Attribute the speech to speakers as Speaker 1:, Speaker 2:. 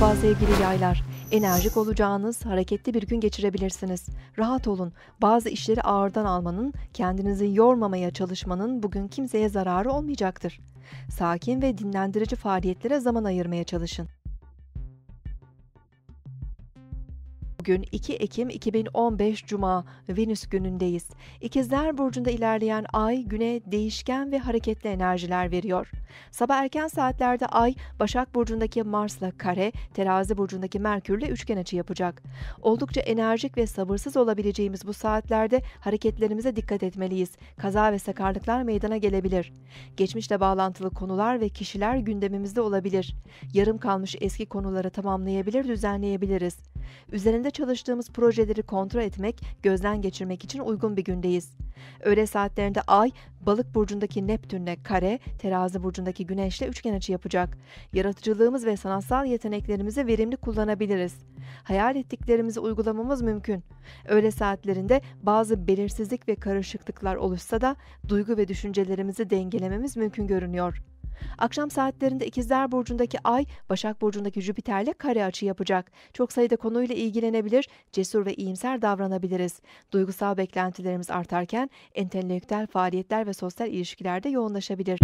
Speaker 1: Merhaba sevgili yaylar. Enerjik olacağınız, hareketli bir gün geçirebilirsiniz. Rahat olun. Bazı işleri ağırdan almanın, kendinizi yormamaya çalışmanın bugün kimseye zararı olmayacaktır. Sakin ve dinlendirici faaliyetlere zaman ayırmaya çalışın. Bugün 2 Ekim 2015 Cuma Venüs günündeyiz. İkizler Burcu'nda ilerleyen ay güne değişken ve hareketli enerjiler veriyor. Sabah erken saatlerde ay Başak Burcu'ndaki Mars'la kare, Terazi Burcu'ndaki Merkür'le üçgen açı yapacak. Oldukça enerjik ve sabırsız olabileceğimiz bu saatlerde hareketlerimize dikkat etmeliyiz. Kaza ve sakarlıklar meydana gelebilir. Geçmişle bağlantılı konular ve kişiler gündemimizde olabilir. Yarım kalmış eski konuları tamamlayabilir, düzenleyebiliriz. Üzerinde çalıştığımız projeleri kontrol etmek, gözden geçirmek için uygun bir gündeyiz. Öğle saatlerinde Ay, Balık burcundaki Neptünle kare, Terazi burcundaki Güneşle üçgen açı yapacak. Yaratıcılığımız ve sanatsal yeteneklerimizi verimli kullanabiliriz. Hayal ettiklerimizi uygulamamız mümkün. Öğle saatlerinde bazı belirsizlik ve karışıklıklar oluşsa da duygu ve düşüncelerimizi dengelememiz mümkün görünüyor. Akşam saatlerinde İkizler Burcu'ndaki Ay, Başak Burcu'ndaki Jüpiter'le kare açı yapacak. Çok sayıda konuyla ilgilenebilir, cesur ve iyimser davranabiliriz. Duygusal beklentilerimiz artarken entelektüel faaliyetler ve sosyal ilişkilerde yoğunlaşabilir.